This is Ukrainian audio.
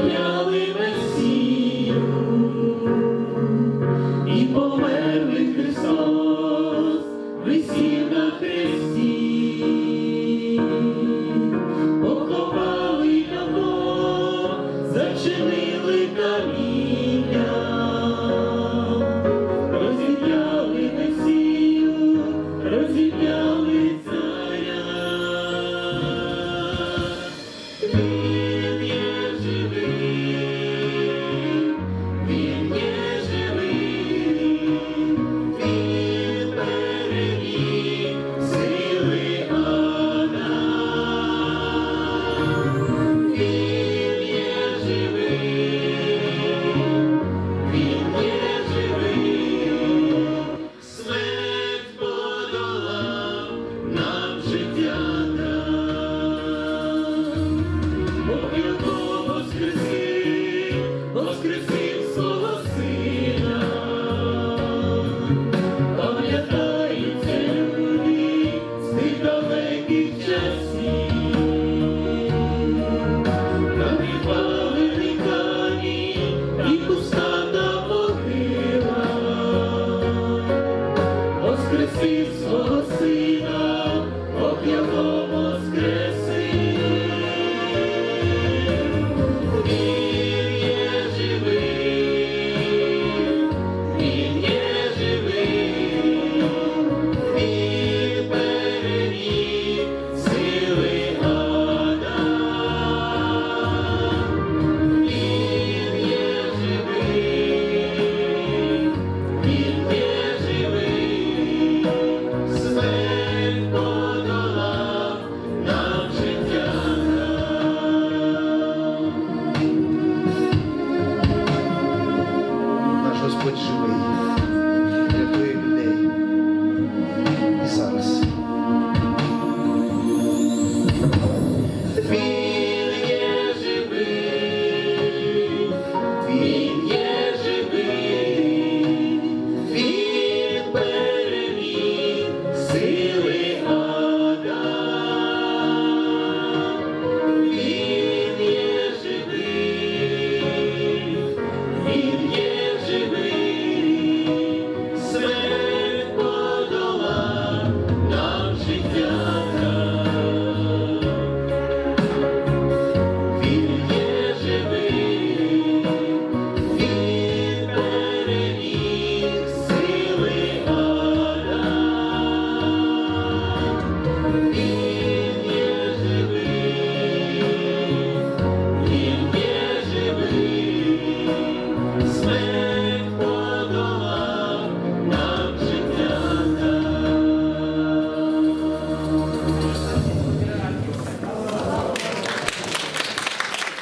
Krishna. Воскресив свого сина, Бог його. Якби